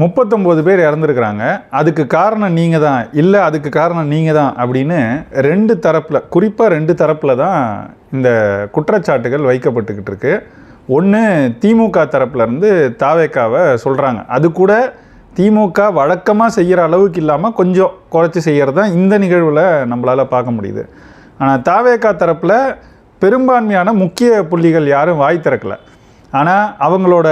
முப்பத்தொம்போது பேர் இறந்துருக்குறாங்க. அதுக்கு காரணம் நீங்கள் தான் இல்லை அதுக்கு காரணம் நீங்கள் தான் அப்படின்னு ரெண்டு தரப்பில் குறிப்பாக ரெண்டு தரப்பில் தான் இந்த குற்றச்சாட்டுகள் வைக்கப்பட்டுக்கிட்டு இருக்கு. ஒன்று திமுக தரப்புலேருந்து தாவேக்காவை சொல்கிறாங்க அது கூட திமுக வழக்கமாக செய்கிற அளவுக்கு இல்லாமல் கொஞ்சம் குறைச்சி செய்கிறது தான் இந்த நிகழ்வில் நம்மளால் பார்க்க முடியுது. ஆனால் தாவேக்கா தரப்பில் பெரும்பான்மையான முக்கிய புள்ளிகள் யாரும் வாய் திறக்கல. ஆனால் அவங்களோட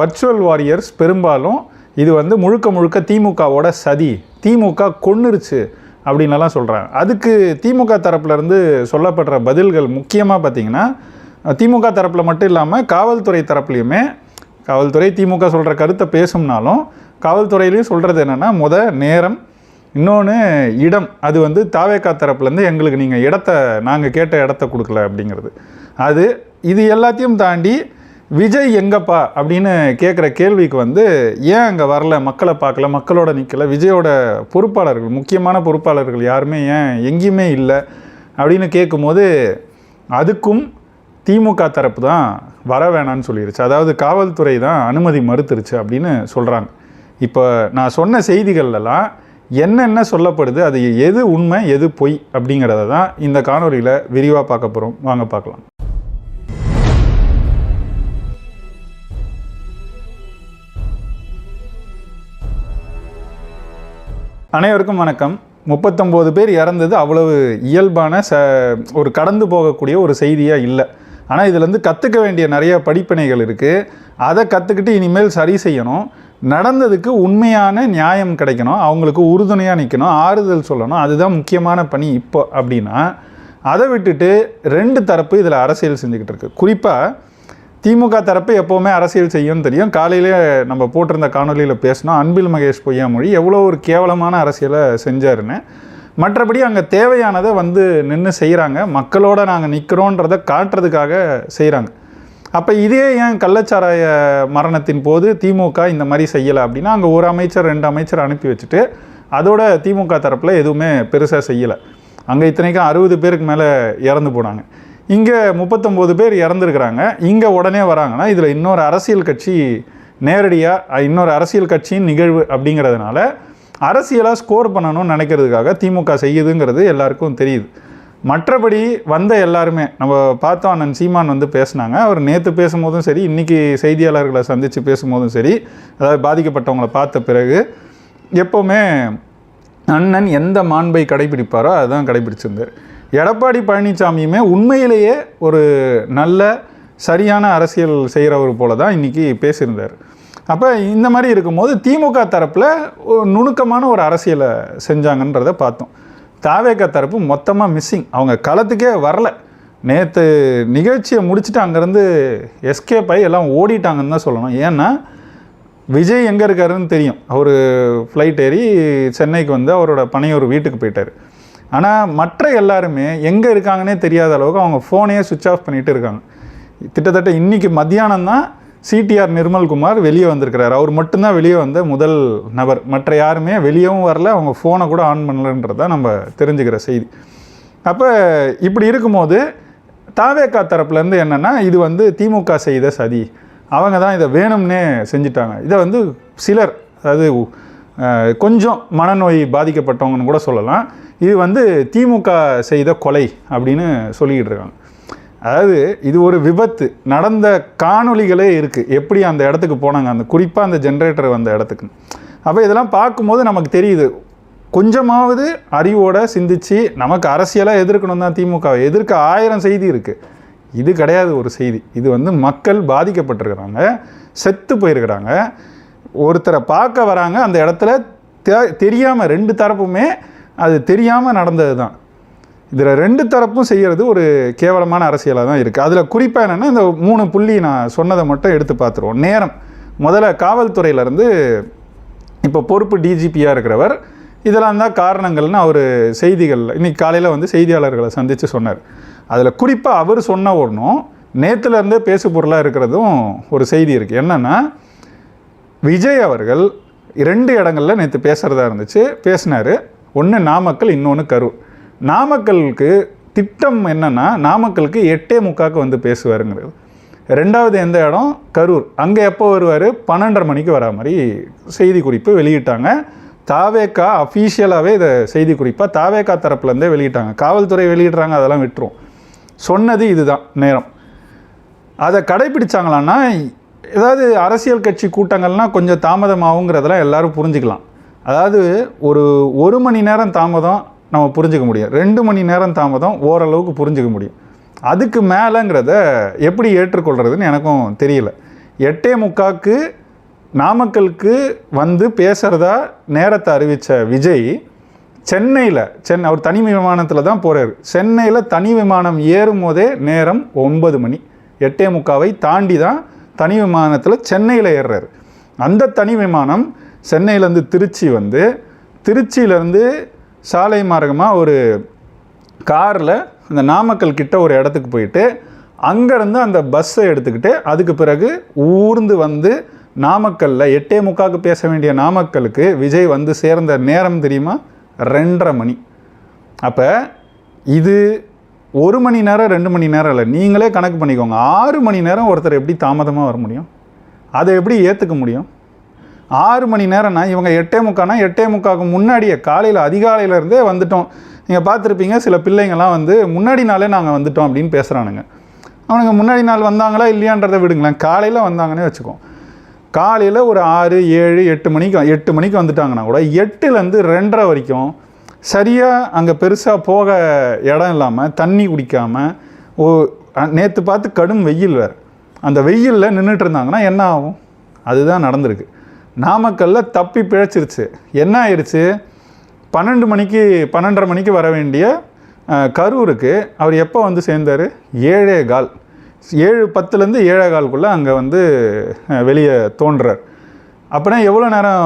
வர்ச்சுவல் வாரியர்ஸ் பெரும்பாலும் இது வந்து முழுக்க முழுக்க திமுகவோட சதி. திமுக கொன்னுருச்சு அப்படின்னலாம் சொல்கிறாங்க அதுக்கு திமுக தரப்புலேருந்து சொல்லப்படுற பதில்கள் முக்கியமாக பார்த்தீங்கன்னா திமுக தரப்பில் மட்டும் இல்லாமல் காவல்துறை தரப்புலையுமே காவல்துறை திமுக சொல்கிற கருத்தை பேசும்னாலும் காவல்துறையிலையும் சொல்கிறது என்னென்னா முத நேரம் இன்னொன்று இடம். அது வந்து தாவேக்கா தரப்புலேருந்து எங்களுக்கு நீங்கள் இடத்த நாங்கள் கேட்ட இடத்த கொடுக்கல அப்படிங்கிறது. அது இது எல்லாத்தையும் தாண்டி விஜய் எங்கப்பா அப்படின்னு கேட்குற கேள்விக்கு வந்து ஏன் அங்கே வரல மக்களை பார்க்கல மக்களோட நிற்கல விஜயோட பொறுப்பாளர்கள் முக்கியமான பொறுப்பாளர்கள் யாருமே ஏன் எங்கேயுமே இல்லை அப்படின்னு கேட்கும்போது அதுக்கும் திமுக தரப்பு தான் வர வேணான்னு சொல்லிடுச்சு அதாவது காவல்துறை தான் அனுமதி மறுத்துருச்சு அப்படின்னு சொல்கிறாங்க இப்போ நான் சொன்ன செய்திகள்லாம் என்னென்ன சொல்லப்படுது அது எது உண்மை எது பொய் அப்படிங்கிறத தான் இந்த காணொலியில் விரிவாக பார்க்க போகிறோம் வாங்க பார்க்கலாம். அனைவருக்கும் வணக்கம். முப்பத்தொம்போது பேர் இறந்தது அவ்வளவு இயல்பான ச ஒரு கடந்து போகக்கூடிய ஒரு செய்தியாக இல்லை. ஆனால் இதுலேருந்து கற்றுக்க வேண்டிய நிறைய படிப்பினைகள் இருக்குது அதை கற்றுக்கிட்டு இனிமேல் சரி செய்யணும். நடந்ததுக்கு உண்மையான நியாயம் கிடைக்கணும். அவங்களுக்கு உறுதுணையாக நிற்கணும் ஆறுதல் சொல்லணும். அதுதான் முக்கியமான பணி இப்போ அப்படின்னா அதை விட்டுட்டு ரெண்டு தரப்பு இதில் அரசியல் செஞ்சுக்கிட்டு இருக்கு. குறிப்பாக திமுக தரப்பு எப்போவுமே அரசியல் செய்யும்னு தெரியும். காலையிலே நம்ம போட்டிருந்த காணொலியில் பேசினோம். அன்பில் மகேஷ் பொய்யாமொழி எவ்வளோ ஒரு கேவலமான அரசியலை செஞ்சாருன்னு. மற்றபடி அங்கே தேவையானதை வந்து நின்று செய்கிறாங்க மக்களோட நாங்கள் நிற்கிறோன்றதை காட்டுறதுக்காக செய்கிறாங்க அப்போ இதே ஏன் கள்ளச்சாராய மரணத்தின் போது திமுக இந்த மாதிரி செய்யலை அப்படின்னா அங்கே ஒரு அமைச்சர் ரெண்டு அமைச்சர் அனுப்பி வச்சுட்டு அதோட திமுக தரப்பில் எதுவுமே பெருசாக செய்யலை. அங்கே இத்தனைக்கும் அறுபது பேருக்கு மேலே இறந்து போனாங்க. இங்கே முப்பத்தொம்போது பேர் இறந்துருக்குறாங்க. இங்கே உடனே வராங்கன்னா இதில் இன்னொரு அரசியல் கட்சி நேரடியாக இன்னொரு அரசியல் கட்சியின் நிகழ்வு அப்படிங்கிறதுனால அரசியலாக ஸ்கோர் பண்ணணும்னு நினைக்கிறதுக்காக திமுக செய்யுதுங்கிறது எல்லாருக்கும் தெரியுது. மற்றபடி வந்த எல்லாருமே நம்ம பார்த்தோம் அண்ணன் சீமான் வந்து பேசினாங்க. அவர் நேற்று பேசும்போதும் சரி இன்றைக்கி செய்தியாளர்களை சந்தித்து பேசும்போதும் சரி அதாவது பாதிக்கப்பட்டவங்களை பார்த்த பிறகு எப்போவுமே அண்ணன் எந்த மாண்பை கடைபிடிப்பாரோ அதுதான் கடைபிடிச்சிருந்தார். எடப்பாடி பழனிசாமியுமே உண்மையிலேயே ஒரு நல்ல சரியான அரசியல் செய்கிறவர் போல தான் இன்றைக்கி பேசியிருந்தார். அப்போ இந்த மாதிரி இருக்கும்போது திமுக தரப்பில் ஒரு நுணுக்கமான ஒரு அரசியலை செஞ்சாங்கன்றதை பார்த்தோம். தாவேக தரப்பு மொத்தமாக மிஸ்ஸிங் அவங்க களத்துக்கே வரல. நேற்று நிகழ்ச்சியை முடிச்சுட்டு அங்கேருந்து எஸ்கேப் ஆகி எல்லாம் ஓடிட்டாங்கன்னு தான் சொல்லணும். ஏன்னா விஜய் எங்கே இருக்காருன்னு தெரியும். அவர் ஃப்ளைட் ஏறி சென்னைக்கு வந்து அவரோட பனையூர் வீட்டுக்கு போயிட்டார். ஆனால் மற்ற எல்லாருமே எங்கே இருக்காங்கன்னே தெரியாத அளவுக்கு அவங்க ஃபோனையே சுவிட்ச் ஆஃப் பண்ணிகிட்டு இருக்காங்க. கிட்டத்தட்ட இன்றைக்கி மத்தியானம் தான் சிடிஆர் நிர்மல்குமார் வெளியே வந்திருக்கிறார். அவர் மட்டும்தான் வெளியே வந்த முதல் நபர். மற்ற யாருமே வெளியவும் வரல. அவங்க ஃபோனை கூட ஆன் பண்ணலன்றதை நம்ம தெரிஞ்சுக்கிற செய்தி. அப்போ இப்படி இருக்கும்போது தாவேக்கா தரப்புலேருந்து என்னென்னா இது வந்து திமுக செய்த சதி. அவங்க தான் இதை வேணும்னே செஞ்சிட்டாங்க. இதை வந்து சிலர் அதாவது கொஞ்சம் மனநோய் பாதிக்கப்பட்டவங்கன்னு கூட சொல்லலாம். இது வந்து திமுக செய்த கொலை அப்படின்னு சொல்லிக்கிட்டு இருக்காங்க. அதாவது இது ஒரு விபத்து. நடந்த காணொளிகளே இருக்குது எப்படி அந்த இடத்துக்கு போனாங்க? அந்த குறிப்பாக அந்த ஜென்ரேட்டர் வந்த இடத்துக்கு. அப்போ இதெல்லாம் பார்க்கும்போது நமக்கு தெரியுது. கொஞ்சமாவது அறிவோட சிந்திச்சு நமக்கு அரசியலாக எதிர்க்கணும் தான் திமுக. எதிர்க்க ஆயிரம் செய்தி இருக்குது இது கிடையாது ஒரு செய்தி. இது வந்து மக்கள் பாதிக்கப்பட்டிருக்கிறாங்க. செத்து போயிருக்கிறாங்க. ஒருத்தரை பார்க்க வராங்க அந்த இடத்துல தெ தெரியாமல் ரெண்டு தரப்புமே அது தெரியாமல் நடந்தது தான் இதில் ரெண்டு தரப்பும் செய்கிறது ஒரு கேவலமான அரசியலாக தான் இருக்குது அதில் குறிப்பாக என்னென்னா இந்த மூணு புள்ளி நான் சொன்னதை மட்டும் எடுத்து பார்த்துருவோம். நேரம். முதல்ல காவல்துறையிலேருந்து இப்போ பொறுப்பு டிஜிபியாக இருக்கிறவர். இதெல்லாம் தான் காரணங்கள்னு அவர் செய்திகள் இன்றைக்கி காலையில் வந்து செய்தியாளர்களை சந்தித்து சொன்னார். அதில் குறிப்பாக அவர் சொன்ன ஒன்றும் நேற்றுலேருந்தே பேசு பொருளாக இருக்கிறதும் ஒரு செய்தி இருக்குது என்னென்னா விஜய் அவர்கள் ரெண்டு இடங்களில் நேற்று பேசுகிறதா இருந்துச்சு. பேசினார். ஒன்று நாமக்கல் இன்னொன்று கரூர். நாமக்கலுக்கு திட்டம் என்னென்னா நாமக்கலுக்கு எட்டே முக்காக்கு வந்து பேசுவாருங்கிறது. ரெண்டாவது எந்த இடம்? கரூர். அங்கே எப்போ வருவார்? பன்னெண்டரை மணிக்கு வரா மாதிரி செய்தி குறிப்பு வெளியிட்டாங்க. தாவேக்கா அஃபீஷியலாகவே இதை செய்தி குறிப்பாக தாவேக்கா தரப்புலேருந்தே வெளியிட்டாங்க. காவல்துறை வெளியிடுறாங்க அதெல்லாம் விட்டுரும். சொன்னது இதுதான் நேரம். அதை கடைபிடிச்சாங்களான்னா ஏதாவது அரசியல் கட்சி கூட்டங்கள்னால் கொஞ்சம் தாமதமாகுங்கிறதெல்லாம் எல்லாரும் புரிஞ்சுக்கலாம். அதாவது ஒரு ஒரு மணி நேரம் தாமதம் நம்ம புரிஞ்சுக்க முடியும் ரெண்டு மணி நேரம் தாமதம் ஓரளவுக்கு புரிஞ்சுக்க முடியும். அதுக்கு மேலேங்கிறத எப்படி ஏற்றுக்கொள்கிறதுன்னு எனக்கும் தெரியல. எட்டே முக்காக்கு நாமக்கலுக்கு வந்து பேசுகிறதா நேரத்தை அறிவித்த விஜய் சென்னையில் சென்னை அவர் தனி விமானத்தில் தான் போகிறார் சென்னையில் தனி விமானம் ஏறும் போதே நேரம் ஒன்பது மணி. எட்டே முக்காவை தாண்டி தான் தனி விமானத்தில் சென்னையில் ஏறுறாரு. அந்த தனி விமானம் சென்னையிலேருந்து திருச்சி வந்து திருச்சியிலேருந்து சாலை மார்க்கமாக ஒரு காரில் அந்த நாமக்கல் கிட்ட ஒரு இடத்துக்கு போயிட்டு அங்கேருந்து அந்த பஸ்ஸை எடுத்துக்கிட்டு அதுக்கு பிறகு ஊர்ந்து வந்து நாமக்கல்லில் எட்டே முக்காக்கு பேச வேண்டிய நாமக்கலுக்கு விஜய் வந்து சேர்ந்த நேரம் தெரியுமா? ரெண்டரை மணி. அப்போ இது ஒரு மணி நேரம் ரெண்டு மணி நேரம் இல்லை. நீங்களே கணக்கு பண்ணிக்கோங்க. ஆறு மணி நேரம் ஒருத்தர் எப்படி தாமதமாக வர முடியும்? அதை எப்படி ஏற்றுக்க முடியும்? ஆறு மணி நேரம்னா இவங்க எட்டே முக்கானா எட்டே முக்காக்கு முன்னாடியே காலையில் அதிகாலையிலேருந்தே வந்துட்டோம். நீங்கள் பார்த்துருப்பீங்க சில பிள்ளைங்கள்லாம் வந்து முன்னாடி நாளே நாங்கள் வந்துட்டோம் அப்படின்னு பேசுகிறானுங்க அவனுங்க முன்னாடி நாள் வந்தாங்களா இல்லையான்றதை விடுங்களேன். காலையில் வந்தாங்கன்னே வச்சுக்கோ. காலையில் ஒரு ஆறு ஏழு எட்டு மணிக்கு எட்டு மணிக்கு வந்துட்டாங்கன்னா கூட எட்டுலேருந்து ரெண்டரை வரைக்கும் சரியாக அங்கே பெருசாக போக இடம் இல்லாமல் தண்ணி குடிக்காமல் ஓ நேற்று பார்த்து கடும் வெயில் வேறு. அந்த வெயிலில் நின்றுட்டு இருந்தாங்கன்னா என்ன ஆகும்? அதுதான் நடந்திருக்கு. நாமக்கல்லில் தப்பி பிழைச்சிருச்சு. என்ன ஆயிடுச்சு பன்னெண்டு மணிக்கு பன்னெண்டரை மணிக்கு வர வேண்டிய கரூருக்கு அவர் எப்போ வந்து சேர்ந்தார்? ஏழே கால். ஏழு பத்துலேருந்து ஏழே கால்குள்ளே அங்கே வந்து வெளியே தோன்றுறார் அப்படின்னா எவ்வளோ நேரம்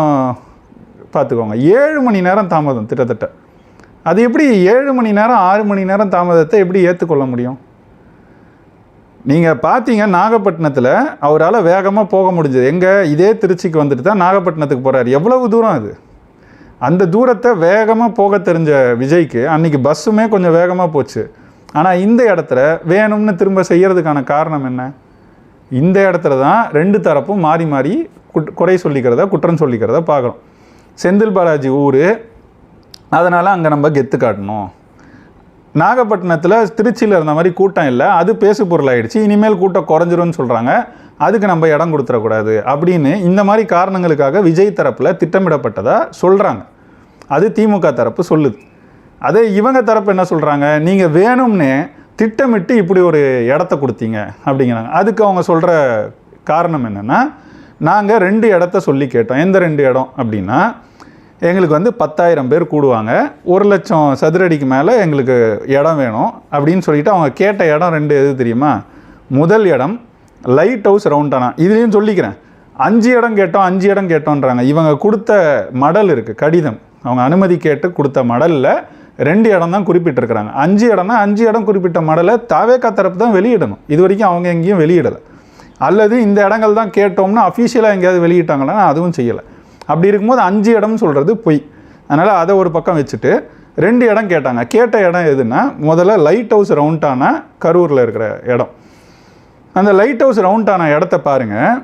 பார்த்துக்கோங்க. ஏழு மணி நேரம் தாமதம் கிட்டத்தட்ட. அது எப்படி ஏழு மணி நேரம் ஆறு மணி நேரம் தாமதத்தை எப்படி ஏற்றுக்கொள்ள முடியும்? நீங்கள் பார்த்தீங்க நாகப்பட்டினத்தில் அவரால் வேகமாக போக முடிஞ்சது. எங்கே? இதே திருச்சிக்கு வந்துட்டு தான் நாகப்பட்டினத்துக்கு போகிறார் எவ்வளவு தூரம் அது? அந்த தூரத்தை வேகமாக போக தெரிஞ்ச விஜய்க்கு அன்றைக்கி பஸ்ஸுமே கொஞ்சம் வேகமாக போச்சு. ஆனால் இந்த இடத்துல வேணும்னு திரும்ப செய்கிறதுக்கான காரணம் என்ன? இந்த இடத்துல தான் ரெண்டு தரப்பும் மாறி மாறி குட் குறை சொல்லிக்கிறத குற்றம் சொல்லிக்கிறத பார்க்குறோம் செந்தில் பாலாஜி ஊர் அதனால் அங்கே நம்ம கெத்து காட்டணும். நாகப்பட்டினத்தில் திருச்சியில் இருந்த மாதிரி கூட்டம் இல்லை. அது பேசு பொருளாயிடுச்சு இனிமேல் கூட்டம் குறைஞ்சிரும்னு சொல்கிறாங்க அதுக்கு நம்ம இடம் கொடுத்துடக்கூடாது அப்படின்னு இந்த மாதிரி காரணங்களுக்காக விஜய் தரப்பில் திட்டமிடப்பட்டதாக சொல்கிறாங்க அது திமுக தரப்பு சொல்லுது. அதே இவங்க தரப்பு என்ன சொல்கிறாங்க நீங்கள் வேணும்னே திட்டமிட்டு இப்படி ஒரு இடத்த கொடுத்தீங்க அப்படிங்கிறாங்க. அதுக்கு அவங்க சொல்கிற காரணம் என்னென்னா நாங்கள் ரெண்டு இடத்த சொல்லி கேட்டோம். எந்த ரெண்டு இடம் அப்படின்னா எங்களுக்கு வந்து பத்தாயிரம் பேர் கூடுவாங்க. ஒரு லட்சம் சதுரடிக்கு மேலே எங்களுக்கு இடம் வேணும் அப்படின்னு சொல்லிட்டு அவங்க கேட்ட இடம் ரெண்டு எது தெரியுமா? முதல் இடம் லைட் ஹவுஸ் ரவுண்டானா இதுலேயும் சொல்லிக்கிறேன். அஞ்சு இடம் கேட்டோம் அஞ்சு இடம் கேட்டோன்றாங்க. இவங்க கொடுத்த மடல் இருக்குது கடிதம். அவங்க அனுமதி கேட்டு கொடுத்த மடலில் ரெண்டு இடம் தான் குறிப்பிட்டிருக்கிறாங்க. அஞ்சு இடம்னா அஞ்சு இடம் குறிப்பிட்ட மடலை தாவேக்கா தரப்பு தான் வெளியிடணும். இது வரைக்கும் அவங்க எங்கேயும் வெளியிடலை. அல்லது இந்த இடங்கள் தான் கேட்டோம்னா அஃபீஷியலாக எங்கேயாவது வெளியிட்டாங்கன்னா அதுவும் செய்யலை. அப்படி இருக்கும்போது அஞ்சு இடம்னு சொல்கிறது பொய். அதனால் அதை ஒரு பக்கம் வச்சுட்டு ரெண்டு இடம் கேட்டாங்க. கேட்ட இடம் எதுன்னா முதல்ல லைட் ஹவுஸ் ரவுண்டான கரூரில் இருக்கிற இடம். அந்த லைட் ஹவுஸ் ரவுண்டான இடத்த பாருங்கள்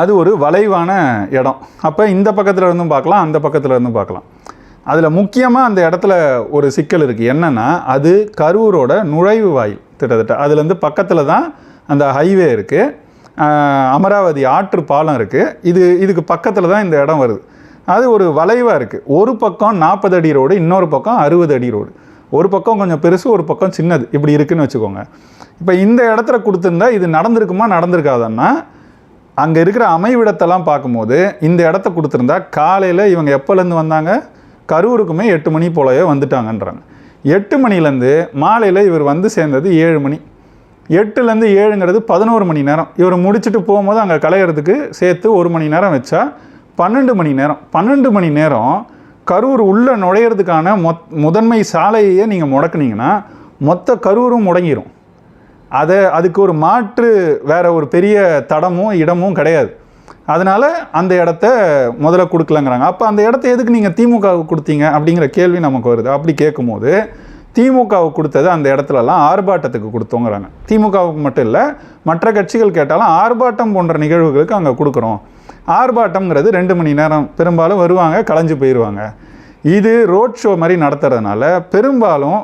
அது ஒரு வளைவான இடம். அப்போ இந்த பக்கத்தில் இருந்தும் பார்க்கலாம் அந்த பக்கத்தில் இருந்தும் பார்க்கலாம். அதில் முக்கியமாக அந்த இடத்துல ஒரு சிக்கல் இருக்குது என்னென்னா அது கரூரோட நுழைவு வாயில் கிட்டத்தட்ட. அதுலேருந்து பக்கத்தில் தான் அந்த ஹைவே இருக்குது அமராவதி ஆற்று பாலம் இருக்குது இது இதுக்கு பக்கத்தில் தான் இந்த இடம் வருது. அது ஒரு வளைவாக இருக்குது ஒரு பக்கம் நாற்பது அடி ரோடு இன்னொரு பக்கம் அறுபது அடி ரோடு. ஒரு பக்கம் கொஞ்சம் பெருசு ஒரு பக்கம் சின்னது. இப்படி இருக்குன்னு வச்சுக்கோங்க. இப்போ இந்த இடத்துல கொடுத்துருந்தா இது நடந்திருக்குமா நடந்திருக்காதன்னா அங்கே இருக்கிற அமைவிடத்தெல்லாம் பார்க்கும்போது இந்த இடத்த கொடுத்துருந்தா காலையில் இவங்க எப்போலேருந்து வந்தாங்க? கரூருக்குமே எட்டு மணி போலவே வந்துட்டாங்கன்றாங்க. எட்டு மணிலேருந்து மாலையில் இவர் வந்து சேர்ந்தது ஏழு மணி. எட்டுலேருந்து ஏழுங்கிறது பதினோரு மணி நேரம். இவர் முடிச்சுட்டு போகும்போது அங்கே கலையிறதுக்கு சேர்த்து ஒரு மணி நேரம் வச்சா பன்னெண்டு மணி நேரம். பன்னெண்டு மணி நேரம் கரூர் உள்ளே நுழையிறதுக்கான மொத் முதன்மை சாலையே நீங்கள் முடக்குனீங்கன்னா மொத்த கரூரும் முடங்கிடும் அதை அதுக்கு ஒரு மாற்று வேற ஒரு பெரிய தடமும் இடமும் கிடையாது. அதனால் அந்த இடத்த முதல்ல கொடுக்கலங்கிறாங்க. அப்போ அந்த இடத்த எதுக்கு நீங்கள் திமுக கொடுத்தீங்க அப்படிங்கிற கேள்வி நமக்கு வருது. அப்படி கேட்கும்போது திமுகவுக்கு கொடுத்தது அந்த இடத்துலலாம் ஆர்ப்பாட்டத்துக்கு கொடுத்தோங்கிறாங்க. திமுகவுக்கு மட்டும் இல்லை மற்ற கட்சிகள் கேட்டாலும் ஆர்ப்பாட்டம் போன்ற நிகழ்வுகளுக்கு அங்கே கொடுக்குறோம். ஆர்ப்பாட்டம்ங்கிறது ரெண்டு மணி நேரம் பெரும்பாலும் வருவாங்க கலைஞ்சு போயிடுவாங்க இது ரோட் ஷோ மாதிரி நடத்துறதுனால பெரும்பாலும்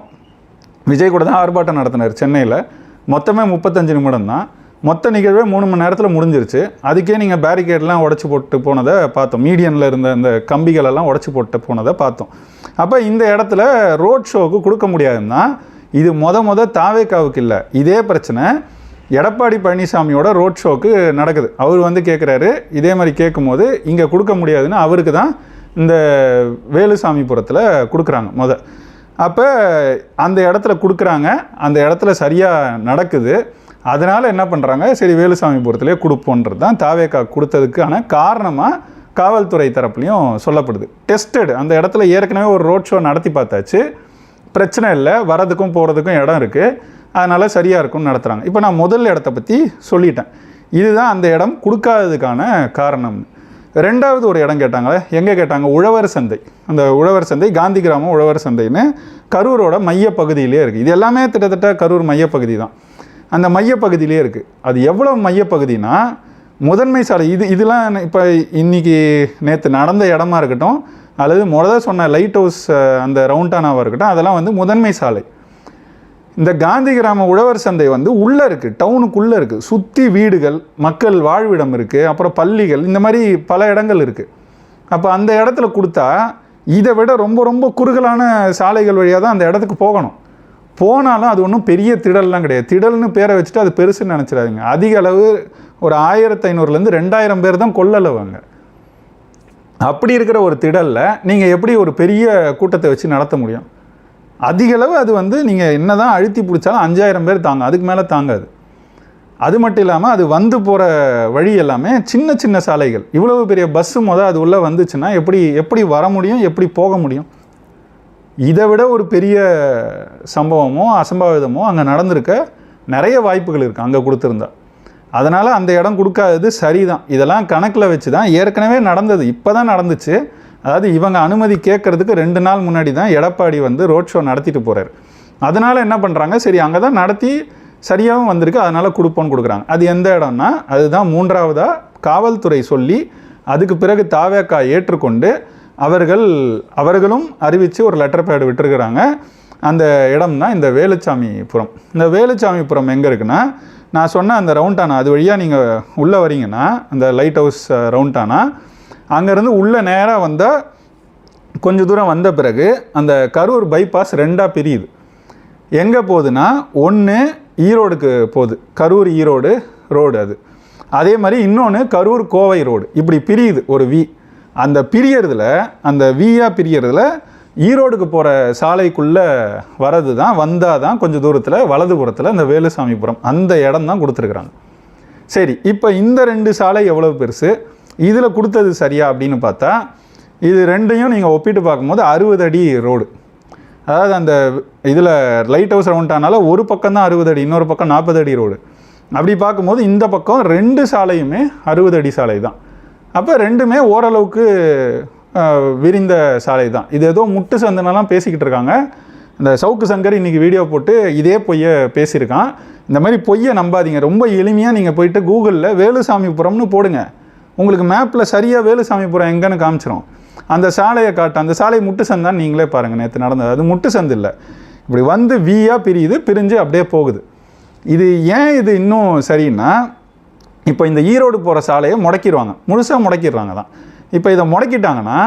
விஜய் கூட தான் ஆர்ப்பாட்டம் நடத்தினார் சென்னையில். மொத்தமே முப்பத்தஞ்சு நிமிடம் தான். மொத்த நிகழ்வே மூணு மணி நேரத்தில் முடிஞ்சிருச்சு. அதுக்கே நீங்கள் பேரிகேட்லாம் உடச்சி போட்டு போனதை பார்த்தோம். மீடியனில் இருந்த அந்த கம்பிகளெல்லாம் உடச்சி போட்டு போனதை பார்த்தோம். அப்போ இந்த இடத்துல ரோட் ஷோவுக்கு கொடுக்க முடியாதுன்னா இது மொத மொத தாவேக்காவுக்கு இல்லை. இதே பிரச்சனை எடப்பாடி பழனிசாமியோட ரோட் ஷோக்கு நடக்குது. அவர் வந்து கேட்குறாரு இதே மாதிரி கேட்கும்போது இங்கே கொடுக்க முடியாதுன்னு அவருக்கு தான் இந்த வேலுசாமிபுரத்தில் கொடுக்குறாங்க முத. அப்போ அந்த இடத்துல கொடுக்குறாங்க. அந்த இடத்துல சரியாக நடக்குது. அதனால் என்ன பண்ணுறாங்க சரி வேலுசாமிபுரத்திலே கொடுப்போன்றது தான் தாவேக்கா கொடுத்ததுக்கான காரணமாக காவல்துறை தரப்புலையும் சொல்லப்படுது. டெஸ்டட் அந்த இடத்துல ஏற்கனவே ஒரு ரோட் ஷோ நடத்தி பார்த்தாச்சு. பிரச்சனை இல்லை. வரதுக்கும் போகிறதுக்கும் இடம் இருக்குது அதனால் சரியாக இருக்கும்னு நடத்துகிறாங்க இப்போ நான் முதல் இடத்த பற்றி சொல்லிட்டேன். இதுதான் அந்த இடம் கொடுக்காததுக்கான காரணம். ரெண்டாவது ஒரு இடம் கேட்டாங்களே எங்கே கேட்டாங்க? உழவர் சந்தை. அந்த உழவர் சந்தை காந்தி கிராமம் உழவர் சந்தைன்னு கரூரோட மையப்பகுதியிலே இருக்குது இது எல்லாமே கிட்டத்தட்ட கரூர் மையப்பகுதி தான். அந்த மையப்பகுதியிலே இருக்குது அது எவ்வளோ மையப்பகுதினா முதன்மை சாலை இது இதெல்லாம் இப்போ இன்னைக்கு நேற்று நடந்த இடமா இருக்கட்டும் அல்லது முதல்ல சொன்ன லைட் ஹவுஸ் அந்த ரவுண்டானாவாக இருக்கட்டும் அதெல்லாம் வந்து முதன்மை சாலை. இந்த காந்தி கிராம உழவர் சந்தை வந்து உள்ளே இருக்குது டவுனுக்குள்ளே இருக்குது சுற்றி வீடுகள் மக்கள் வாழ்விடம் இருக்குது அப்புறம் பள்ளிகள் இந்த மாதிரி பல இடங்கள் இருக்குது அப்போ அந்த இடத்துல கொடுத்தா இதை விட ரொம்ப ரொம்ப குறுகலான சாலைகள் வழியாக தான் அந்த இடத்துக்கு போகணும். போனாலும் அது ஒன்றும் பெரிய திடல்லாம் கிடையாது. திடல்னு பேரை வச்சுட்டு அது பெருசுன்னு நினச்சிடாதீங்க. அதிக அளவு ஒரு ஆயிரத்து ஐநூறுலேருந்து ரெண்டாயிரம் பேர் தான் கொள்ளளவாங்க. அப்படி இருக்கிற ஒரு திடலில் நீங்கள் எப்படி ஒரு பெரிய கூட்டத்தை வச்சு நடத்த முடியும்? அதிகளவு அது வந்து நீங்கள் என்ன தான் அழுத்தி பிடிச்சாலும் அஞ்சாயிரம் பேர் தாங்க அதுக்கு மேலே தாங்காது. அது மட்டும் இல்லாமல் அது வந்து போகிற வழி எல்லாமே சின்ன சின்ன சாலைகள். இவ்வளவு பெரிய பஸ்ஸு மொதல் அது உள்ளே வந்துச்சுன்னா எப்படி எப்படி வர முடியும் எப்படி போக முடியும்? இதை விட ஒரு பெரிய சம்பவமோ அசம்பாவிதமோ அங்கே நடந்திருக்க நிறைய வாய்ப்புகள் இருக்குது அங்கே கொடுத்துருந்தா. அதனால் அந்த இடம் கொடுக்காதது சரிதான். இதெல்லாம் கணக்கில் வச்சு தான் ஏற்கனவே நடந்தது. இப்போ தான் நடந்துச்சு. அதாவது இவங்க அனுமதி கேட்கறதுக்கு ரெண்டு நாள் முன்னாடி தான் எடப்பாடி வந்து ரோட் ஷோ நடத்திட்டு போகிறார் அதனால் என்ன பண்ணுறாங்க சரி அங்கே தான் நடத்தி சரியாகவும் வந்திருக்கு. அதனால் கொடுப்போன்னு கொடுக்குறாங்க. அது எந்த இடம்னா அதுதான் மூன்றாவதாக காவல்துறை சொல்லி அதுக்கு பிறகு தாவேக்கா ஏற்றுக்கொண்டு அவர்கள் அவர்களும் அறிவித்து ஒரு லெட்டர் பேடு விட்டுருக்குறாங்க. அந்த இடம் தான் இந்த வேலுச்சாமிபுரம் இந்த வேலுச்சாமிபுரம் எங்கே இருக்குன்னா நான் சொன்ன அந்த ரவுண்டானா அது வழியாக நீங்கள் உள்ளே வரீங்கன்னா அந்த லைட் ஹவுஸ் ரவுண்டானா அங்கேருந்து உள்ளே நேராக வந்தால் கொஞ்சம் தூரம் வந்த பிறகு அந்த கரூர் பைபாஸ் ரெண்டாக பிரியுது. எங்கே போகுதுன்னா ஒன்று ஈரோடுக்கு போகுது. கரூர் ஈரோடு ரோடு அது. அதே மாதிரி இன்னொன்று கரூர் கோவை ரோடு இப்படி பிரியுது ஒரு வி அந்த பிரியறதுல அந்த வியாக பிரியறதுல ஈரோடுக்கு போகிற சாலைக்குள்ளே வரது தான் வந்தால் தான் கொஞ்சம் தூரத்தில் வலதுபுறத்தில் அந்த வேலுசாமிபுரம் அந்த இடம் தான் கொடுத்துருக்குறாங்க. சரி இப்போ இந்த ரெண்டு சாலை எவ்வளோ பெருசு? இதில் கொடுத்தது சரியா அப்படின்னு பார்த்தா இது ரெண்டையும் நீங்கள் ஒப்பிட்டு பார்க்கும்போது அறுபது அடி ரோடு. அதாவது அந்த இதில் லைட் ஹவுஸ் ரவுண்டானால ஒரு பக்கம் தான் அறுபது அடி இன்னொரு பக்கம் நாற்பது அடி ரோடு. அப்படி பார்க்கும்போது இந்த பக்கம் ரெண்டு சாலையுமே அறுபது அடி சாலை தான் அப்போ ரெண்டுமே ஓரளவுக்கு விரிந்த சாலை தான் இது ஏதோ முட்டு சந்தனெல்லாம் பேசிக்கிட்டு இருக்காங்க. இந்த சவுக்கு சங்கர் இன்னைக்கு வீடியோ போட்டு இதே பொய்யை பேசியிருக்கான். இந்த மாதிரி பொய்யை நம்பாதீங்க. ரொம்ப எளிமையாக நீங்கள் போயிட்டு கூகுளில் வேலுசாமிபுரம்னு போடுங்க. உங்களுக்கு மேப்பில் சரியாக வேலுசாமிபுரம் எங்கேன்னு காமிச்சிரும். அந்த சாலையை காட்டு அந்த சாலை முட்டு சந்தான் நீங்களே பாருங்கள் நேற்று நடந்தது. அது முட்டு சந்து இல்லை. இப்படி வந்து வீயாக பிரியுது பிரிஞ்சு அப்படியே போகுது. இது ஏன் இது இன்னும் சரின்னா இப்போ இந்த ஈரோடு போகிற சாலையை முடக்கிடுவாங்க. முழுசாக முடக்கிடுறாங்க தான் இப்போ இதை முடக்கிட்டாங்கன்னா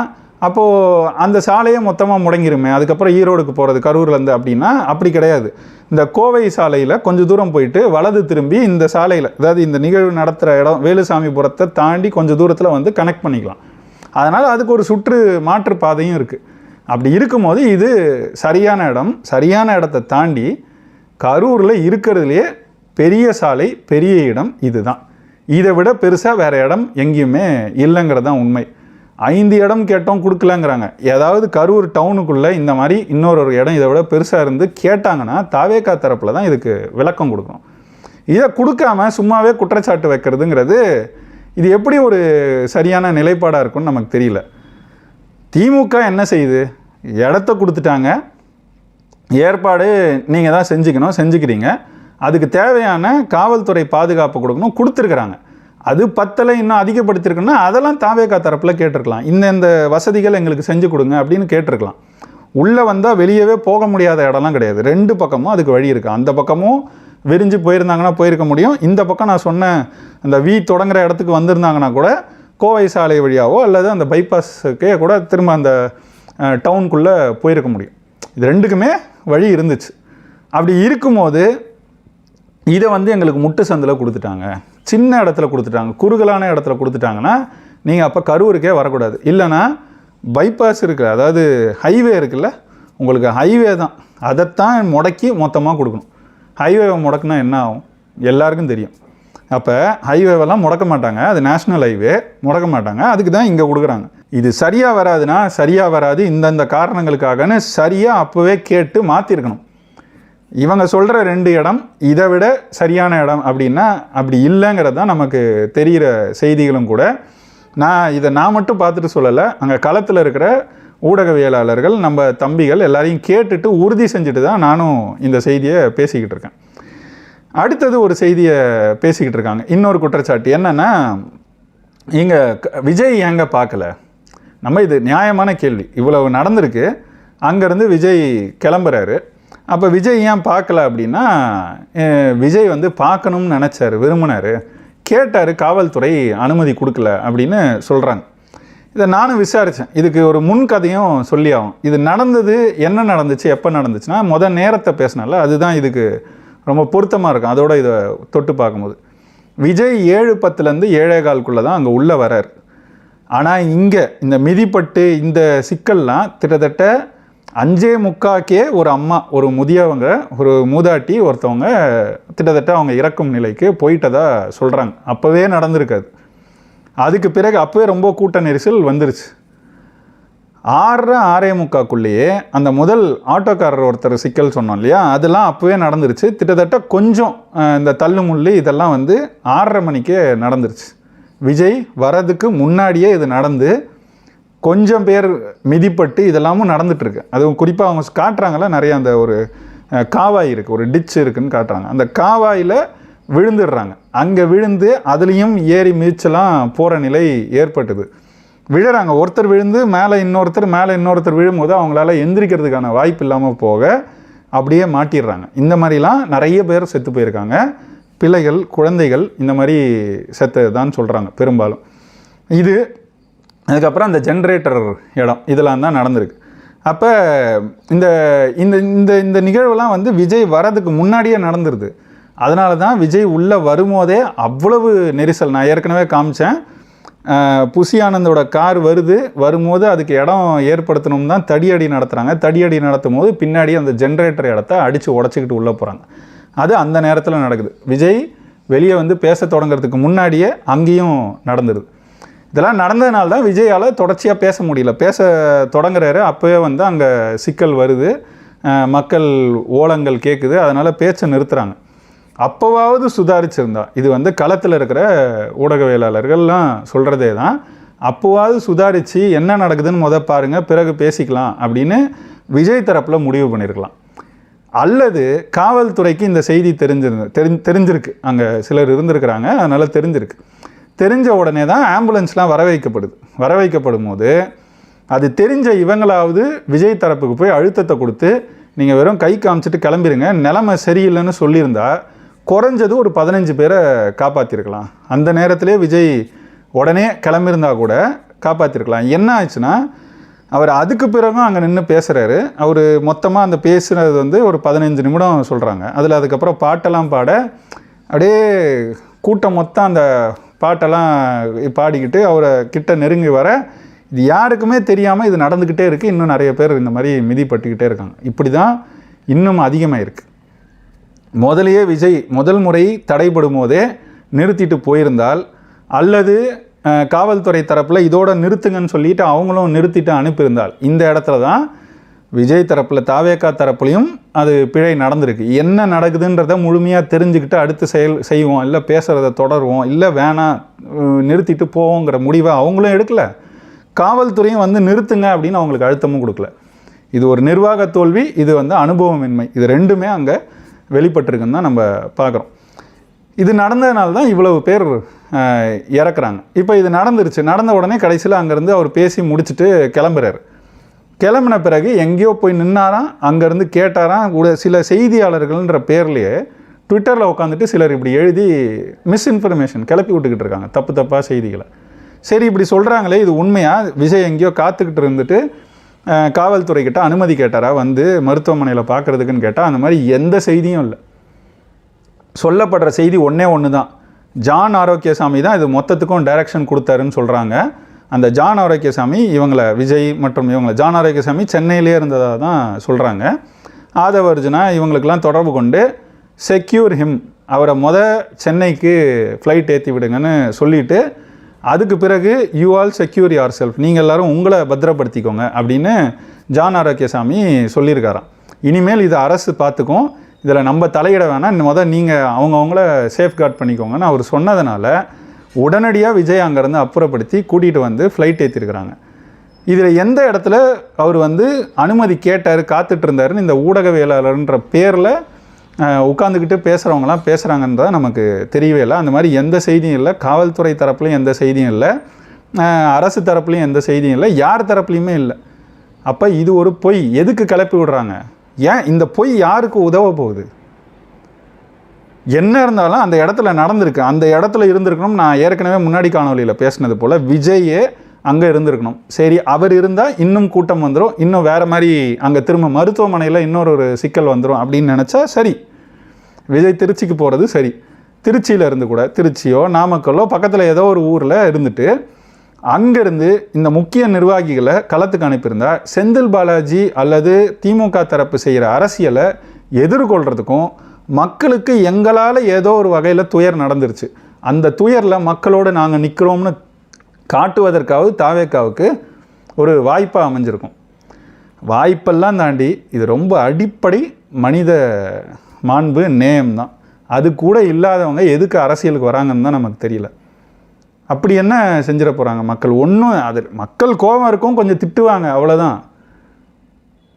அப்போது அந்த சாலையை மொத்தமாக முடங்கிருமே. அதுக்கப்புறம் ஈரோடுக்கு போகிறது கரூர்லேருந்து அப்படின்னா அப்படி கிடையாது. இந்த கோவை சாலையில் கொஞ்சம் தூரம் போயிட்டு வலது திரும்பி இந்த சாலையில் அதாவது இந்த நிகழ்வு நடத்துகிற இடம் வேலுசாமிபுரத்தை தாண்டி கொஞ்சம் தூரத்தில் வந்து கனெக்ட் பண்ணிக்கலாம். அதனால் அதுக்கு ஒரு சுற்று மாற்று பாதையும் இருக்குது அப்படி இருக்கும்போது இது சரியான இடம் சரியான இடத்தை தாண்டி கரூரில் இருக்கிறதுலையே பெரிய சாலை பெரிய இடம் இதுதான். இதை விட பெருசாக வேறு இடம் எங்கேயுமே இல்லைங்கிறது தான் உண்மை. ஐந்து இடம் கேட்டோம் கொடுக்கலங்கிறாங்க. ஏதாவது கரூர் டவுனுக்குள்ளே இந்த மாதிரி இன்னொரு ஒரு இடம் இதை விட பெருசாக இருந்து கேட்டாங்கன்னா தாவேக்கா தரப்பில் தான் இதுக்கு விளக்கம் கொடுக்கணும். இதை கொடுக்காம சும்மாவே குற்றச்சாட்டு வைக்கிறதுங்கிறது இது எப்படி ஒரு சரியான நிலைப்பாடாக இருக்கும்னு நமக்கு தெரியல. திமுக என்ன செய்யுது? இடத்த கொடுத்துட்டாங்க. ஏற்பாடு நீங்கள் தான் செஞ்சுக்கணும் செஞ்சுக்கிறீங்க. அதுக்கு தேவையான காவல்துறை பாதுகாப்பு கொடுக்கணும் கொடுத்துருக்குறாங்க. அது பத்தலை இன்னும் அதிகப்படுத்திருக்குன்னா அதெல்லாம் தாவேகா தரப்பில் கேட்டிருக்கலாம். இந்த இந்த வசதிகள் எங்களுக்கு செஞ்சு கொடுங்க அப்படின்னு கேட்டிருக்கலாம். உள்ளே வந்தால் வெளியவே போக முடியாத இடம்லாம் கிடையாது. ரெண்டு பக்கமும் அதுக்கு வழி இருக்குது அந்த பக்கமும் விரிஞ்சு போயிருந்தாங்கன்னா போயிருக்க முடியும். இந்த பக்கம் நான் சொன்ன அந்த வி தொடங்குற இடத்துக்கு வந்திருந்தாங்கன்னா கூட கோவை சாலை வழியாவோ அல்லது அந்த பைபாஸுக்கே கூட திரும்ப அந்த டவுனுக்குள்ளே போயிருக்க முடியும். இது ரெண்டுக்குமே வழி இருந்துச்சு. அப்படி இருக்கும்போது இதை வந்து எங்களுக்கு முட்டு சந்தில் கொடுத்துட்டாங்க. சின்ன இடத்துல கொடுத்துட்டாங்க. குறுகலான இடத்துல கொடுத்துட்டாங்கன்னா நீங்கள் அப்போ கரூருக்கே வரக்கூடாது. இல்லைன்னா பைபாஸ் இருக்குது அதாவது ஹைவே இருக்குல்ல உங்களுக்கு ஹைவே தான். அதைத்தான் முடக்கி மொத்தமாக கொடுக்கணும். ஹைவேவை முடக்குனா என்ன ஆகும்? எல்லாருக்கும் தெரியும். அப்போ ஹைவேவெல்லாம் முடக்க மாட்டாங்க. அது நேஷ்னல் ஹைவே முடக்க மாட்டாங்க. அதுக்கு தான் இங்கே கொடுக்குறாங்க. இது சரியாக வராதுன்னா சரியாக வராது. இந்தந்த காரணங்களுக்காகன்னு சரியாக அப்போவே கேட்டு மாற்றிருக்கணும் இவங்க சொல்கிற ரெண்டு இடம் இதை விட சரியான இடம் அப்படின்னா அப்படி இல்லைங்கிறது தான் நமக்கு தெரிகிற செய்திகளும் கூட. நான் இதை நான் மட்டும் பார்த்துட்டு சொல்லலை. அங்கே களத்தில் இருக்கிற ஊடகவியலாளர்கள் நம்ம தம்பிகள் எல்லாரையும் கேட்டுட்டு உறுதி செஞ்சுட்டு தான் நானும் இந்த செய்தியை பேசிக்கிட்டு இருக்கேன். அடுத்தது ஒரு செய்தியை பேசிக்கிட்டு இருக்காங்க. இன்னொரு குற்றச்சாட்டு என்னென்னா இங்கே விஜய் ஏங்க பார்க்கல? நம்ம இது நியாயமான கேள்வி. இவ்வளவு நடந்திருக்கு. அங்கேருந்து விஜய் கிளம்புறாரு. அப்போ விஜய் ஏன் பார்க்கல அப்படின்னா விஜய் வந்து பார்க்கணும்னு நினச்சாரு விரும்பினார். கேட்டார் காவல்துறை அனுமதி கொடுக்கல அப்படின்னு சொல்கிறாங்க இதை நானும் விசாரித்தேன் இதுக்கு ஒரு முன்கதையும் சொல்லி ஆகும் இது நடந்தது என்ன நடந்துச்சு எப்போ நடந்துச்சுன்னா மொதல் நேரத்தை பேசினால அதுதான் இதுக்கு ரொம்ப பொருத்தமாக இருக்கும். அதோட இதை தொட்டு பார்க்கும்போது. விஜய் ஏழு பத்துலேருந்து ஏழே கால்குள்ளே தான் அங்கே உள்ளே வரார். ஆனால் இங்கே இந்த மிதிப்பட்டு இந்த சிக்கல்லாம் கிட்டத்தட்ட அஞ்சே முக்காக்கே ஒரு அம்மா ஒரு முதியவங்க ஒரு மூதாட்டி ஒருத்தவங்க கிட்டத்தட்ட அவங்க இறக்கும் நிலைக்கு போயிட்டதா சொல்கிறாங்க அப்போவே நடந்திருக்காது. அதுக்கு பிறகு அப்போவே ரொம்ப கூட்ட நெரிசல் வந்துருச்சு. ஆறரை ஆறே முக்காக்குள்ளேயே அந்த முதல் ஆட்டோக்காரர் ஒருத்தர் சிக்கல் சொன்னோம் இல்லையா? அதெல்லாம் அப்போவே நடந்துருச்சு. கிட்டத்தட்ட கொஞ்சம் இந்த தள்ளுமுள்ளு இதெல்லாம் வந்து ஆறரை மணிக்கே நடந்துருச்சு. விஜய் வரதுக்கு முன்னாடியே இது நடந்து கொஞ்சம் பேர் மிதிப்பட்டு இதெல்லாமும் நடந்துட்டுருக்கு. அதுவும் குறிப்பாக அவங்க காட்டுறாங்கள நிறைய அந்த ஒரு காவாய் இருக்குது ஒரு டிச் இருக்குதுன்னு காட்டுறாங்க. அந்த காவாயில் விழுந்துடுறாங்க. அங்கே விழுந்து அதுலேயும் ஏறி மிதிச்செல்லாம் போகிற நிலை ஏற்பட்டுது. விழுறாங்க. ஒருத்தர் விழுந்து மேலே இன்னொருத்தர் மேலே இன்னொருத்தர் விழும்போது அவங்களால எந்திரிக்கிறதுக்கான வாய்ப்பு இல்லாமல் போக அப்படியே மாட்டிடுறாங்க. இந்த மாதிரிலாம் நிறைய பேர் செத்து போயிருக்காங்க. பிள்ளைகள் குழந்தைகள் இந்த மாதிரி செத்தது தான் சொல்கிறாங்க பெரும்பாலும். இது அதுக்கப்புறம் அந்த ஜென்ரேட்டர் இடம் இதெல்லாம் தான் நடந்திருக்கு. அப்போ இந்த இந்த இந்த இந்த நிகழ்வுலாம் வந்து விஜய் வரதுக்கு முன்னாடியே நடந்துருது. அதனால தான் விஜய் உள்ளே வரும்போதே அவ்வளவு நெரிசல். நான் ஏற்கனவே காமிச்சேன். புசி ஆனந்தோட கார் வருது வரும்போது அதுக்கு இடம் ஏற்படுத்தணும் தான் தடியடி நடத்துகிறாங்க தடியடி நடத்தும் போது பின்னாடி அந்த ஜென்ரேட்டர் இடத்த அடித்து உடச்சிக்கிட்டு உள்ளே போகிறாங்க அது அந்த நேரத்தில் நடக்குது. விஜய் வெளியே வந்து பேச தொடங்குறதுக்கு முன்னாடியே அங்கேயும் நடந்துருது. இதெல்லாம் நடந்ததுனால தான் விஜயால் தொடர்ச்சியாக பேச முடியல. பேச தொடங்குறாரு. அப்போவே வந்து அங்கே சிக்கல் வருது. மக்கள் ஓலங்கள் கேட்குது அதனால் பேச்சை நிறுத்துகிறாங்க அப்போவாவது சுதாரிச்சிருந்தா. இது வந்து களத்தில் இருக்கிற ஊடகவியலாளர்கள்லாம் சொல்கிறதே தான். அப்போவாவது சுதாரித்து என்ன நடக்குதுன்னு முத பாருங்கள் பிறகு பேசிக்கலாம் அப்படின்னு விஜய் தரப்பில் முடிவு பண்ணியிருக்கலாம் அல்லது காவல்துறைக்கு இந்த செய்தி தெரிஞ்சிருந்து தெரிஞ்சு தெரிஞ்சிருக்கு. அங்கே சிலர் இருந்திருக்கிறாங்க. அதனால் தெரிஞ்சிருக்கு. தெரிஞ்ச உடனே தான் ஆம்புலன்ஸ்லாம் வர வைக்கப்படுது வர வைக்கப்படும் போது அது தெரிஞ்ச இவங்களாவது விஜய் தரப்புக்கு போய் அழுத்தத்தை கொடுத்து நீங்கள் வெறும் கை காமிச்சிட்டு கிளம்பிடுங்க நிலமை சரியில்லைன்னு சொல்லியிருந்தா குறைஞ்சது ஒரு பதினஞ்சு பேரை காப்பாற்றிருக்கலாம் அந்த நேரத்திலே விஜய் உடனே கிளம்பியிருந்தா கூட காப்பாற்றிருக்கலாம் என்ன ஆச்சுன்னா அவர் அதுக்கு பிறகும் அங்கே நின்று பேசுகிறாரு அவர் மொத்தமாக அந்த பேசுனது வந்து ஒரு பதினஞ்சு நிமிடம் சொல்கிறாங்க அதில் அதுக்கப்புறம் பாட்டெல்லாம் பாட அப்படியே கூட்டம் மொத்தம் அந்த பாட்டெல்லாம் பாடிக்கிட்டு அவரை கிட்ட நெருங்கி வர இது யாருக்குமே தெரியாமல் இது நடந்துக்கிட்டே இருக்குது இன்னும் நிறைய பேர் இந்த மாதிரி மிதிப்பட்டுக்கிட்டே இருக்காங்க. இப்படி தான் இன்னும் அதிகமாக இருக்குது முதலையே விஜய் முதல் முறை தடைபடும் போதே நிறுத்திட்டு போயிருந்தால் அல்லது காவல்துறை தரப்பில் இதோட நிறுத்துங்கன்னு சொல்லிட்டு அவங்களும் நிறுத்திட்டு அனுப்பியிருந்தால் இந்த இடத்துல தான் விஜய் தரப்பில் தாவேக்கா தரப்புலையும் அது பிழை நடந்திருக்கு. என்ன நடக்குதுன்றத முழுமையாக தெரிஞ்சுக்கிட்டு அடுத்து செயல் செய்வோம் இல்லை பேசுகிறத தொடருவோம் இல்லை வேணாம் நிறுத்திட்டு போவோங்கிற முடிவை அவங்களும் எடுக்கல. காவல்துறையும் வந்து நிறுத்துங்க அப்படின்னு அவங்களுக்கு அழுத்தமும் கொடுக்கல. இது ஒரு நிர்வாக தோல்வி இது வந்து அனுபவமின்மை. இது ரெண்டுமே அங்கே வெளிப்பட்டிருக்குன்னு தான் நம்ம பார்க்குறோம். இது நடந்ததுனால தான் இவ்வளவு பேர் இறக்குறாங்க. இப்போ இது நடந்துருச்சு. நடந்த உடனே கடைசியில் அங்கேருந்து அவர் பேசி முடிச்சுட்டு கிளம்புறாரு. கிளம்பின பிறகு எங்கேயோ போய் நின்னாராம் அங்கேருந்து கேட்டாராம். கூட சில செய்தியாளர்கள்ன்ற பேர்லேயே ட்விட்டரில் உட்காந்துட்டு சிலர் இப்படி எழுதி மிஸ்இன்ஃபர்மேஷன் கிளப்பி விட்டுக்கிட்டு இருக்காங்க தப்பு தப்பாக செய்திகளை. சரி இப்படி சொல்கிறாங்களே இது உண்மையாக விஜய் எங்கேயோ காத்துக்கிட்டு இருந்துட்டு காவல்துறைக்கிட்ட அனுமதி கேட்டாரா? வந்து மருத்துவமனையில் பார்க்குறதுக்குன்னு கேட்டால் அந்த மாதிரி எந்த செய்தியும் இல்லை. சொல்லப்படுற செய்தி ஒன்றே ஒன்று தான் ஜான் ஆரோக்கியசாமி தான் இது மொத்தத்துக்கும் டைரக்ஷன் கொடுத்தாருன்னு சொல்கிறாங்க அந்த ஜான் ஆரோக்கியசாமி இவங்கள விஜய் மற்றும் இவங்களை ஜான் ஆரோக்கியசாமி சென்னையிலே இருந்ததாக தான் சொல்கிறாங்க ஆதவர்ஜுனா இவங்களுக்கெல்லாம் தொடர்பு கொண்டு செக்யூர் ஹிம் அவரை மொத சென்னைக்கு ஃப்ளைட் ஏற்றி விடுங்கன்னு சொல்லிவிட்டு அதுக்கு பிறகு you all secure yourself நீங்கள் எல்லாரும் உங்களை பத்திரப்படுத்திக்கோங்க அப்படின்னு ஜான் ஆரோக்கியசாமி சொல்லியிருக்காராம். இனிமேல் இது அரசு பார்த்துக்கும் இதில் நம்ம தலையிட வேணாம் மொதல் நீங்கள் அவங்கவுங்கள சேஃப்கார்ட் பண்ணிக்கோங்கன்னு அவர் சொன்னதுனால உடனடியாக விஜய் அங்கேருந்து அப்புறப்படுத்தி கூட்டிகிட்டு வந்து ஃப்ளைட் ஏற்றிருக்கிறாங்க இதில் எந்த இடத்துல அவர் வந்து அனுமதி கேட்டார் காத்துட்டு இருந்தாருன்னு இந்த ஊடகவியலாளர்ன்ற பேரில் உட்காந்துக்கிட்டு பேசுகிறவங்களாம் பேசுகிறாங்கன்றத நமக்கு தெரியவே இல்லை. அந்த மாதிரி எந்த செய்தியும் இல்லை. காவல்துறை தரப்புலையும் எந்த செய்தியும் இல்லை. அரசு தரப்புலையும் எந்த செய்தியும் இல்லை. யார் தரப்புலையுமே இல்லை. அப்போ இது ஒரு பொய். எதுக்கு கிளப்பி விடுறாங்க? ஏன் இந்த பொய் யாருக்கு உதவ போகுது? என்ன இருந்தாலும் அந்த இடத்துல நடந்திருக்கு. அந்த இடத்துல இருந்திருக்கணும். நான் ஏற்கனவே முன்னாடி காணொலியில் பேசினது போல் விஜயே அங்கே இருந்திருக்கணும். சரி அவர் இருந்தால் இன்னும் கூட்டம் வந்துடும் இன்னும் வேறு மாதிரி அங்கே திரும்ப மருத்துவமனையில் இன்னொரு ஒரு சிக்கல் வந்துடும் அப்படின்னு நினச்சா சரி. விஜய் திருச்சிக்கு போகிறது சரி. திருச்சியில் இருந்து கூட திருச்சியோ நாமக்கல்லோ பக்கத்தில் ஏதோ ஒரு ஊரில் இருந்துட்டு அங்கேருந்து இந்த முக்கிய நிர்வாகிகளை களத்துக்கு அனுப்பியிருந்தா செந்தில் பாலாஜி அல்லது திமுக தரப்பு செய்கிற அரசியலை எதிர்கொள்கிறதுக்கும் மக்களுக்கு எங்களால் ஏதோ ஒரு வகையில் துயர் நடந்துருச்சு. அந்த துயரில் மக்களோடு நாங்கள் நிற்கிறோம்னு காட்டுவதற்காவது தாவேக்காவுக்கு ஒரு வாய்ப்பாக அமைஞ்சிருக்கும். வாய்ப்பெல்லாம் தாண்டி இது ரொம்ப அடிப்படை மனித மாண்பு நேயம் தான். அது கூட இல்லாதவங்க எதுக்கு அரசியலுக்கு வராங்கன்னு தான் நமக்கு தெரியல. அப்படி என்ன செஞ்சிட போகிறாங்க மக்கள்? ஒன்றும் அது மக்கள் கோபம் இருக்கும் கொஞ்சம் திட்டுவாங்க அவ்வளோதான்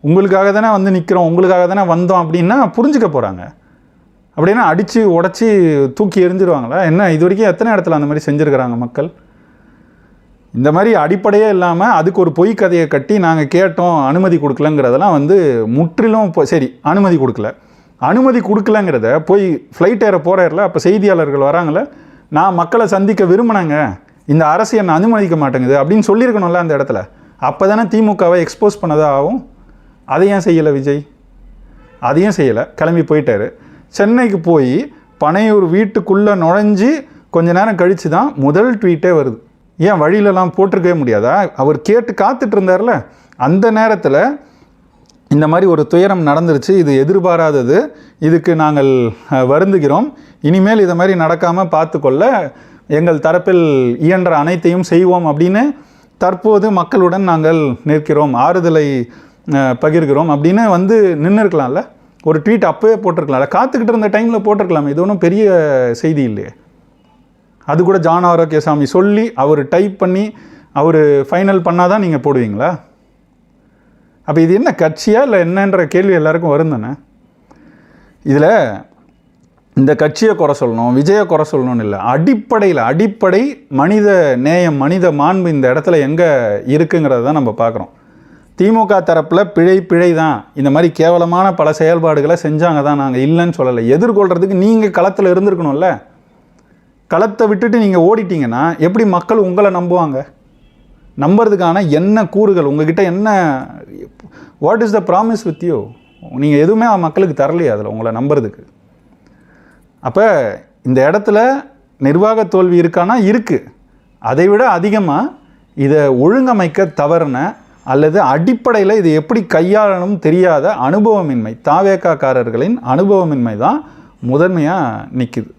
உங்களுக்காக தானே வந்து நிற்கிறோம் உங்களுக்காக தானே வந்தோம் அப்படின்னா புரிஞ்சுக்க போகிறாங்க அப்படின்னா அடித்து உடச்சி தூக்கி எரிஞ்சிருவாங்களா என்ன இது வரைக்கும் எத்தனை இடத்துல அந்த மாதிரி செஞ்சுருக்கிறாங்க மக்கள்? இந்த மாதிரி அடிப்படையே இல்லாமல் அதுக்கு ஒரு பொய் கதையை கட்டி நாங்கள் கேட்டோம் அனுமதி கொடுக்கலங்கிறதெல்லாம் வந்து முற்றிலும் இப்போ சரி அனுமதி கொடுக்கல. அனுமதி கொடுக்கலங்கிறத போய் ஃப்ளைட் ஏற போகிறல அப்போ செய்தியாளர்கள் வராங்களே நான் மக்களை சந்திக்க விரும்பினேங்க இந்த அரசு என்னை அனுமதிக்க மாட்டேங்குது அப்படின்னு சொல்லியிருக்கணும்ல அந்த இடத்துல. அப்போ தானே திமுகவை எக்ஸ்போஸ் பண்ணதாக ஆகும்? அதை ஏன் செய்யலை விஜய்? அதையும் செய்யலை கிளம்பி போயிட்டாரு. சென்னைக்கு போய் பனையூர் வீட்டுக்குள்ளே நுழைஞ்சு கொஞ்ச நேரம் கழித்து தான் முதல் ட்வீட்டே வருது. ஏன் வழியிலலாம் போட்டிருக்கவே முடியாதா? அவர் கேட்டு காத்துட்டு இருந்தார்ல. அந்த நேரத்தில் இந்த மாதிரி ஒரு துயரம் நடந்துருச்சு. இது எதிர்பாராதது. இதுக்கு நாங்கள் வருந்துகிறோம். இனிமேல் இதை மாதிரி நடக்காமல் பார்த்துக்கொள்ள எங்கள் தரப்பில் இயன்ற அனைத்தையும் செய்வோம் அப்படின்னு தற்போது மக்களுடன் நாங்கள் நிற்கிறோம். ஆறுதலை பகிர்கிறோம் அப்படின்னு வந்து நின்று இருக்கலாம்ல ஒரு ட்வீட் அப்போவே போட்டிருக்கலாம்ல காத்துக்கிட்டு இருந்த டைமில் போட்டிருக்கலாம். இது ஒன்றும் பெரிய செய்தி இல்லையே. அது கூட ஜான் ஆரோக்கியசாமி சொல்லி அவர் டைப் பண்ணி அவர் ஃபைனல் பண்ணால் தான் நீங்கள் போடுவீங்களா? அப்போ இது என்ன கட்சியா இல்லை என்னன்ற கேள்வி எல்லாருக்கும் வரும் தானே? இதில் இந்த கட்சியை குறை சொல்லணும் விஜயை குறை சொல்லணும்னு இல்லை. அடிப்படையில் அடிப்படை மனித நேயம் மனித மாண்பு இந்த இடத்துல எங்கே இருக்குங்கிறத தான் நம்ம பார்க்குறோம். திமுக தரப்பில் பிழை பிழை தான் இந்த மாதிரி கேவலமான பல செயல்பாடுகளை செஞ்சாங்க தான் நாங்கள் இல்லைன்னு சொல்லலை. எதிர்கொள்கிறதுக்கு நீங்கள் களத்தில் இருந்திருக்கணும்ல. களத்தை விட்டுட்டு நீங்கள் ஓடிட்டீங்கன்னா எப்படி மக்கள் உங்களை நம்புவாங்க? நம்புறதுக்கான என்ன கூறுகள்? உங்ககிட்ட என்ன what is the promise with you நீங்கள் எதுவுமே மக்களுக்கு தரலையே அதில் உங்களை நம்புறதுக்கு. அப்போ இந்த இடத்துல நிர்வாக தோல்வி இருக்கானா? இருக்குது அதை விட அதிகமாக இதை ஒழுங்கமைக்க தவறுன அல்லது அடிப்படையில் இது எப்படி கையாளணும் தெரியாத அனுபவமின்மை தாவேக்காக்காரர்களின் அனுபவமின்மை தான் முதன்மையாக நிற்குது